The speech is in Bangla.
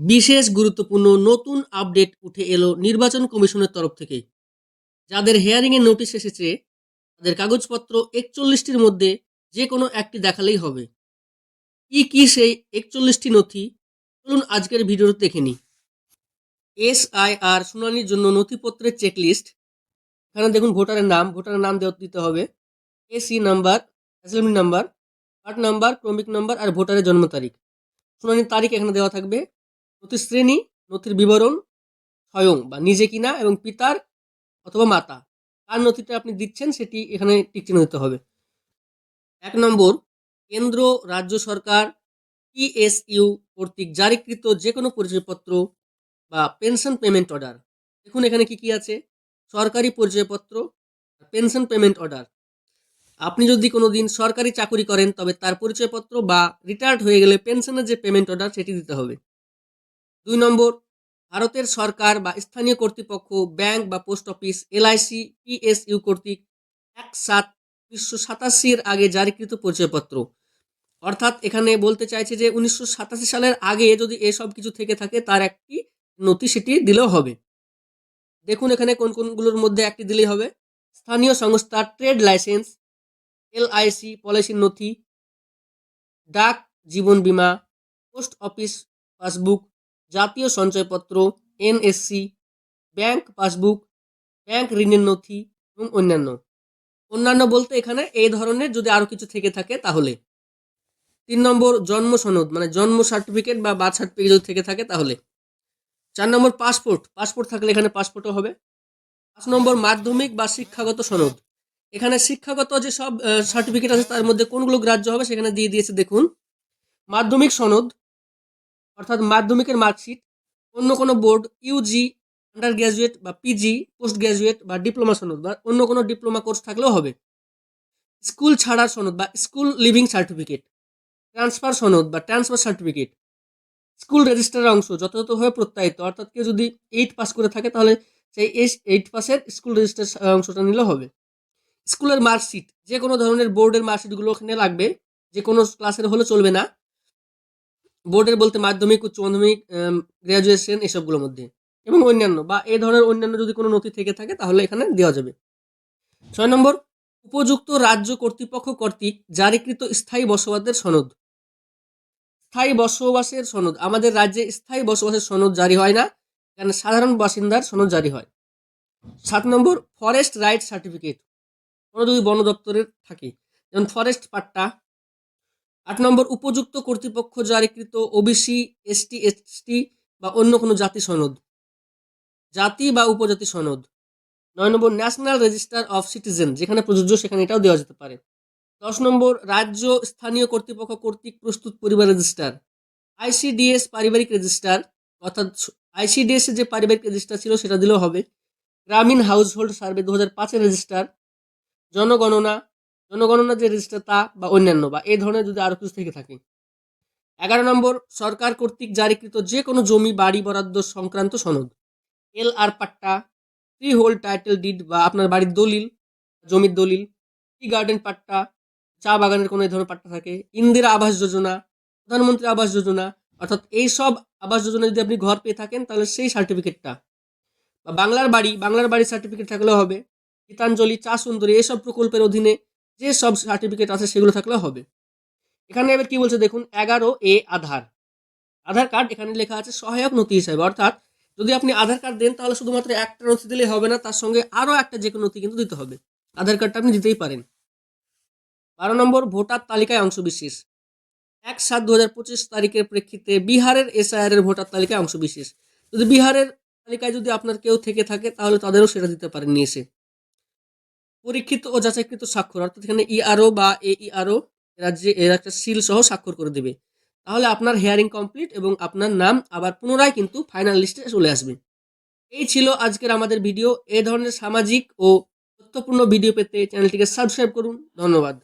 বিশেষ গুরুত্বপূর্ণ নতুন আপডেট উঠে এলো নির্বাচন কমিশনের তরফ থেকে। যাদের হেয়ারিংয়ের নোটিশ এসেছে, তাদের কাগজপত্র একচল্লিশটির মধ্যে যে কোনো একটি দেখালেই হবে। কি কি সেই একচল্লিশটি নথি? চলুন আজকের ভিডিওতে দেখে নিই। এস আই আর শুনানির জন্য নথিপত্রের চেকলিস্ট এখানে দেখুন ভোটারের নাম ভোটারের নাম দেওয়া দিতে হবে। AC number assembly number card number ক্রমিক নাম্বার আর ভোটারের জন্ম তারিখ। শুনানির তারিখ এখানে দেওয়া থাকবে। নথির শ্রেণি নথির বিবরণ, স্বয়ং বা নিজে কিনা এবং পিতার অথবা মাতা। কার নথিটা আপনি দিচ্ছেন সেটি এখানে টিকচিহ্ন দিতে হবে। এক নম্বর, কেন্দ্র, রাজ্য সরকার পিএসইউ কর্তৃক জারিকৃত যে কোনো পরিচয়পত্র বা পেনশন পেমেন্ট অর্ডার। দেখুন এখানে কি কি আছে। সরকারি পরিচয়পত্র, পেনশন পেমেন্ট অর্ডার। আপনি যদি কোনো দিন সরকারি চাকরি করেন তবে তার পরিচয়পত্র বা রিটায়ার্ড হয়ে গেলে পেনশনের যে পেমেন্ট অর্ডার সেটি দিতে হবে। দুই নম্বর, ভারতের সরকার বা স্থানীয় কর্তৃপক্ষ, ব্যাংক বা পোস্ট অফিস, এলআইসি, পিএসইউ কর্তৃক এক সাত উনিশশো সাতাশির আগে জারিকৃত পরিচয়পত্র। অর্থাৎ এখানে বলতে চাইছে যে উনিশশো সাতাশি সালের আগে যদি এসব কিছু থেকে থাকে, তার একটি নথি সেটি দিলেও হবে। দেখুন এখানে কোন কোনগুলোর মধ্যে একটি দিলেই হবে। স্থানীয় সংস্থার ট্রেড লাইসেন্স, এলআইসি, পলিসির নথি, ডাক, জীবন বীমা, পোস্ট অফিস, পাসবুক জাতীয় সঞ্চয়পত্র, এনএসসি, ব্যাংক পাসবুক, ব্যাংক ঋণের নথি এবং অন্যান্য। অন্যান্য বলতে এখানে এই ধরনের যদি আরও কিছু থেকে থাকে তাহলে। তিন নম্বর, জন্ম সনদ মানে জন্ম সার্টিফিকেট বা বার্থ সার্টিফিকেট যদি থেকে থাকে তাহলে। চার নম্বর পাসপোর্ট পাসপোর্ট থাকলে এখানে পাসপোর্টও হবে। পাঁচ নম্বর, মাধ্যমিক বা শিক্ষাগত সনদ। এখানে শিক্ষাগত যে সব সার্টিফিকেট আছে তার মধ্যে কোনগুলো গ্রাহ্য হবে সেখানে দিয়ে দিয়েছে, দেখুন। মাধ্যমিক সনদ অর্থাৎ মাধ্যমিকের মার্কশিট, অন্য কোনো বোর্ড ইউজি আন্ডার গ্র্যাজুয়েট বা পিজি পোস্ট গ্র্যাজুয়েট বা ডিপ্লোমা সনদ বা অন্য কোনো ডিপ্লোমা কোর্স থাকলেও হবে। স্কুল ছাড়ার সনদ বা স্কুল লিভিং সার্টিফিকেট ট্রান্সফার সনদ বা ট্রান্সফার সার্টিফিকেট স্কুল রেজিস্টারের অংশ যথাযথভাবে প্রত্যায়িত। অর্থাৎ কেউ যদি এইট পাস করে থাকে তাহলে সেই এইট পাসের স্কুল রেজিস্টার অংশটা নিলেও হবে। স্কুলের মার্কশিট, যে কোনো ধরনের বোর্ডের মার্কশিটগুলো ওখানে লাগবে, যে কোনো ক্লাসের হলে চলবে না। বোর্ডের বলতে মাধ্যমিক, উচ্চ মাধ্যমিক গ্র্যাজুয়েশন এসবগুলোর মধ্যে। এবং অন্যান্য বা এই ধরনের অন্যান্য যদি কোনো নথি থেকে থাকে তাহলে এখানে দেওয়া যাবে। ছয় নম্বর, উপযুক্ত রাজ্য কর্তৃপক্ষ কর্তৃক জারিকৃত স্থায়ী বসবাসের সনদ। স্থায়ী বসবাসের সনদ। আমাদের রাজ্যে স্থায়ী বসবাসের সনদ জারি হয় না এখানে সাধারণ বাসিন্দার সনদ জারি হয়। সাত নম্বর ফরেস্ট রাইট সার্টিফিকেট কোনো যদি বন দপ্তরের থাকে, যেমন ফরেস্ট পাট্টা নম্বর উপযুক্ত কর্তৃপক্ষ জারিকৃত ওবিসি এসটি এসটি বা অন্য কোনো জাতি সনদ। জাতি বা উপজাতি সনদ। নয় নম্বর ন্যাশনাল রেজিস্টার অফ সিটিজেন যেখানে প্রযোজ্য সেখানে এটাও দেওয়া যেতে পারে। দশ নম্বর রাজ্য স্থানীয় কর্তৃপক্ষ কর্তৃক প্রস্তুত পরিবার রেজিস্টার। আইসিডিএস পারিবারিক রেজিস্টার, অর্থাৎ আইসিডিএস যে পারিবারিক রেজিস্টার ছিল সেটা দিলেও হবে। গ্রামীণ হাউস হোল্ড সার্ভে দু হাজার পাঁচের রেজিস্টার। জনগণনা জনগণনা যে রেজিস্টার তা বা অন্যান্য বা এই ধরনের যদি আরও কিছু থেকে থাকে। এগারো নম্বর, সরকার কর্তৃক জারিকৃত যে কোনো জমি, বাড়ি বরাদ্দ সংক্রান্ত সনদ। এল আর পাট্টা ফ্রি হোল্ড টাইটেল ডিড বা আপনার বাড়ির দলিল, জমির দলিল টি গার্ডেন পাট্টা, চা বাগানের কোনো এই ধরনের পাট্টা থাকে। ইন্দিরা আবাস যোজনা, প্রধানমন্ত্রী আবাস যোজনা, অর্থাৎ এই সব আবাস যোজনা যদি আপনি ঘর পেয়ে থাকেন, তাহলে সেই সার্টিফিকেটটা বা বাংলার বাড়ি, বাংলার বাড়ির সার্টিফিকেট থাকলেও হবে। গীতাঞ্জলি, চা সুন্দরী, এসব প্রকল্পের অধীনে যে সব সার্টিফিকেট আছে সেগুলো থাকলে হবে। এখানে এবার কি বলছে দেখুন, এগারো এ আধার। আধার কার্ড এখানে লেখা আছে সহায়ক নথি হিসাবে। অর্থাৎ যদি আপনি আধার কার্ড দেন, তাহলে শুধুমাত্র একটা নথি দিলেই হবে না, তার সঙ্গে আরও একটা যে কোনো নথি কিন্তু দিতে হবে। আধার কার্ডটা আপনি দিতেই পারেন। বারো নম্বর, ভোটার তালিকায় অংশবিশেষ। এক সাত দু হাজার পঁচিশ তারিখের প্রেক্ষিতে বিহারের এসআইআর এর ভোটার তালিকায় অংশবিশেষ। যদি বিহারের তালিকায় যদি আপনার কেউ থেকে থাকে, তাহলে তাদেরও সেটা দিতে পারেন নিয়ে এসে। পরীক্ষিত ও যাচাইকৃত স্বাক্ষর, অর্থাৎ এখানে ইআরও বা এ ইআরও রাজ্যে এর একটা সিল সহ স্বাক্ষর করে দেবে। তাহলে আপনার হেয়ারিং কমপ্লিট এবং আপনার নাম আবার পুনরায় কিন্তু ফাইনাল লিস্টে চলে আসবে। এই ছিল আজকের আমাদের ভিডিও এ ধরনের সামাজিক ও তথ্যপূর্ণ ভিডিও পেতে চ্যানেলটিকে সাবস্ক্রাইব করুন। ধন্যবাদ।